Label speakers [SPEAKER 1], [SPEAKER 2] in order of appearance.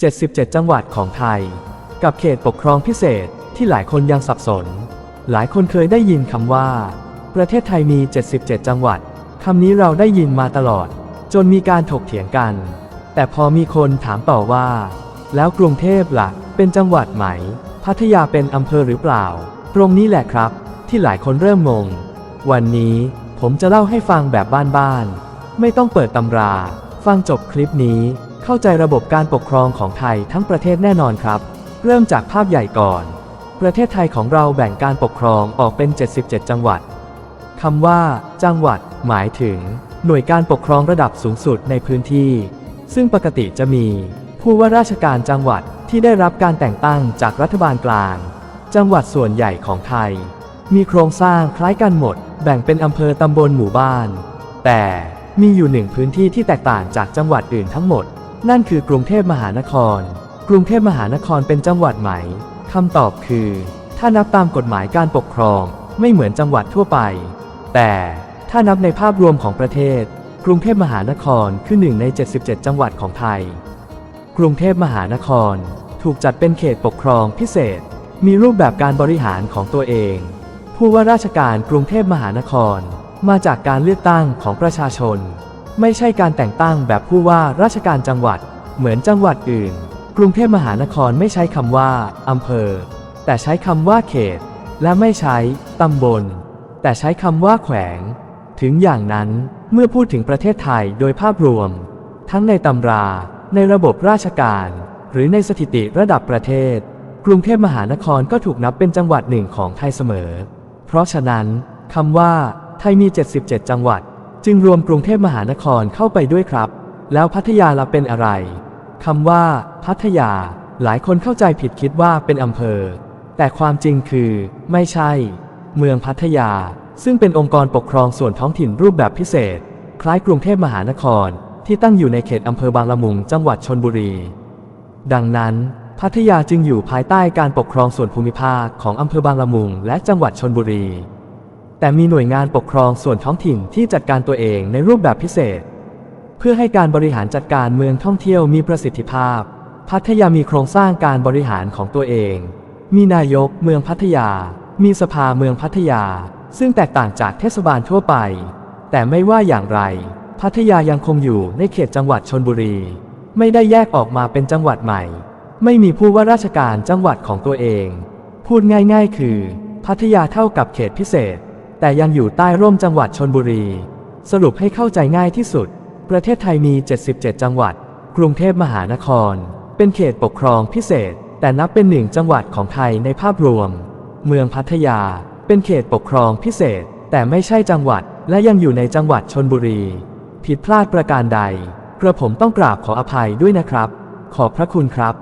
[SPEAKER 1] 77 จังหวัดของไทย กับเขตปกครองพิเศษที่หลายคนยังสับสน หลายคนเคยได้ยินคำว่า ประเทศไทยมี 77 จังหวัดคำนี้เราได้ยินมาตลอด จนมีการถกเถียงกัน แต่พอมีคนถามต่อว่า แล้วกรุงเทพล่ะเป็นจังหวัดไหม พัทยาเป็นอำเภอหรือเปล่า ตรงนี้แหละครับ ที่หลายคนเริ่มงง วันนี้ผมจะเล่าให้ฟังแบบบ้านๆไม่ต้องเปิดตำรา ฟังจบคลิปนี้ เข้าใจระบบการปกครองของไทยทั้งประเทศแน่นอนครับ เริ่มจากภาพใหญ่ก่อน ประเทศไทยของเราแบ่งการปกครองออกเป็น 77 จังหวัดคำว่า จังหวัด หมายถึง หน่วยการปกครองระดับสูงสุดในพื้นที่ ซึ่งปกติจะมี ผู้ว่าราชการจังหวัดที่ได้รับการแต่งตั้งจากรัฐบาลกลาง จังหวัดส่วนใหญ่ของไทย มีโครงสร้างคล้ายกันหมด แบ่งเป็นอำเภอตำบลหมู่บ้าน แต่มีอยู่หนึ่งพื้นที่ที่แตกต่างจากจังหวัดอื่นทั้งหมด นั่นคือกรุงเทพมหานคร กรุงเทพมหานครเป็นจังหวัดไหมคำตอบคือ ถ้านับตามกฎหมายการปกครองไม่เหมือนจังหวัดทั่วไป แต่ถ้านับในภาพรวมของประเทศ กรุงเทพมหานครคือหนึ่งใน 77 จังหวัดของไทย กรุงเทพมหานคร ถูกจัดเป็นเขตปกครองพิเศษ มีรูปแบบการบริหารของตัวเอง ผู้ว่าราชการกรุงเทพมหานคร มาจากการเลือกตั้งของประชาชน ไม่ใช่การแต่งตั้งแบบผู้ว่าราชการจังหวัด เหมือนจังหวัดอื่น กรุงเทพมหานครไม่ใช้คำว่าอำเภอ แต่ใช้คำว่าเขต และไม่ใช้ตำบล แต่ใช้คำว่าแขวง ถึงอย่างนั้นเมื่อพูดถึงประเทศไทยโดยภาพรวม ทั้งในตำรา ในระบบราชการ หรือในสถิติระดับประเทศ กรุงเทพมหานครก็ถูกนับเป็นจังหวัดหนึ่งของไทยเสมอ เพราะฉะนั้นคำว่าไทยมี 77 จังหวัด จึงรวมกรุงเทพมหานครเข้าไปด้วยครับ แล้วพัทยาละเป็นอะไรคำว่า พัทยา หลายคนเข้าใจผิดคิดว่าเป็นอำเภอ แต่ความจริงคือ ไม่ใช่ เมืองพัทยา ซึ่งเป็นองค์กรปกครองส่วนท้องถิ่นรูปแบบพิเศษ คล้ายกรุงเทพมหานคร ที่ตั้งอยู่ในเขตอำเภอบางละมุงจังหวัดชนบุรี ดังนั้น พัทยาจึงอยู่ภายใต้การปกครองส่วนภูมิภาคของอำเภอบางละมุงและจังหวัดชนบุรี แต่มีหน่วยงานปกครองส่วนท้องถิ่นที่จัดการตัวเองในรูปแบบพิเศษ เพื่อให้การบริหารจัดการเมืองท่องเที่ยวมีประสิทธิภาพ พัทยามีโครงสร้างการบริหารของตัวเอง มีนายกเมืองพัทยา มีสภาเมืองพัทยา ซึ่งแตกต่างจากเทศบาลทั่วไป แต่ไม่ว่าอย่างไร พัทยายังคงอยู่ในเขตจังหวัดชนบุรี ไม่ได้แยกออกมาเป็นจังหวัดใหม่ ไม่มีผู้ว่าราชการจังหวัดของตัวเอง พูดง่าย ๆ คือ พัทยาเท่ากับเขตพิเศษ แต่ยังอยู่ใต้ร่มจังหวัดชนบุรี สรุปให้เข้าใจง่ายที่สุด ประเทศไทยมี 77 จังหวัด กรุงเทพมหานคร เป็นเขตปกครองพิเศษ แต่นับเป็นหนึ่งจังหวัดของไทยในภาพรวม เมืองพัทยา เป็นเขตปกครองพิเศษ แต่ไม่ใช่จังหวัด และยังอยู่ในจังหวัดชนบุรี ผิดพลาดประการใด กระผมต้องกราบขออภัยด้วยนะครับ ขอบพระคุณครับ